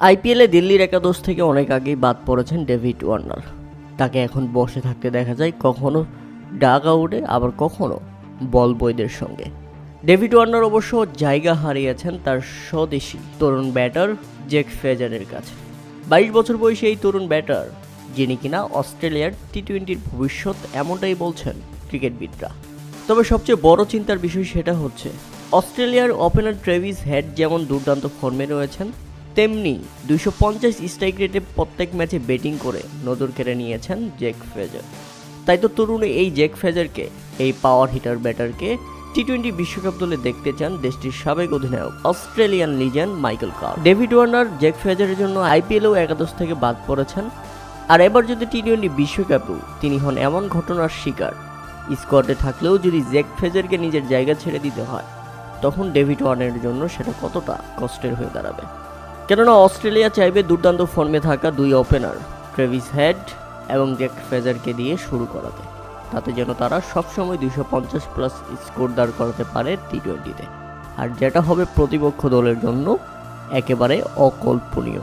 আইপিএলে দিল্লির একাদশ থেকে অনেক আগেই বাদ পড়েছেন ডেভিড ওয়ার্নার। তাকে এখন বসে থাকতে দেখা যায় কখনো ডাগ আউটে, আবার কখনো বল বয়দের সঙ্গে। ডেভিড ওয়ার্নার অবশ্য জায়গা হারিয়েছেন তার স্বদেশী তরুণ ব্যাটার জেক ফেজারের কাছে। বাইশ বছর বয়সী এই তরুণ ব্যাটার, যিনি কিনা অস্ট্রেলিয়ার টি টোয়েন্টির ভবিষ্যৎ এমনটাই বলছেন ক্রিকেটবিদরা। তবে সবচেয়ে বড় চিন্তার বিষয় সেটা হচ্ছে, অস্ট্রেলিয়ার ওপেনার ট্রেভিস হেড যেমন দুর্দান্ত ফর্মে রয়েছেন তেমনি দুইশো পঞ্চাশ স্ট্রাইক রেটে প্রত্যেক ম্যাচে ব্যাটিং করে নজর কেড়ে নিয়েছেন জেক ফ্রেজার। তাই তো তরুণ এই জেক ফ্রেজারকে, এই পাওয়ার হিটার ব্যাটারকে টি টোয়েন্টি বিশ্বকাপ দলে দেখতে চান দেশটির সাবেক অধিনায়ক Australian legend Michael Clarke David Warner Jake ফ্রেজারের জন্য আইপিএলেও একাদশ থেকে বাদ পড়েছেন। আর এবার যদি টি টোয়েন্টি বিশ্বকাপেও তিনি হন এমন ঘটনার শিকার, স্কোয়াডে থাকলেও যদি জেক ফ্রেজারকে নিজের জায়গা ছেড়ে দিতে হয়, তখন ডেভিড ওয়ার্নের জন্য সেটা কতটা কষ্টের হয়ে দাঁড়াবে। কেননা অস্ট্রেলিয়া চাইবে দুর্দান্ত ফর্মে থাকা দুই ওপেনার ট্রেভিস হেড এবং জ্যাক ফ্রেজারকে দিয়ে শুরু করাতে। তাতে যেন তারা সবসময় দুশো পঞ্চাশ প্লাস স্কোর দাঁড় করাতে পারে টি টোয়েন্টিতে আর যেটা হবে প্রতিপক্ষ দলের জন্য, একেবারে অকল্পনীয়।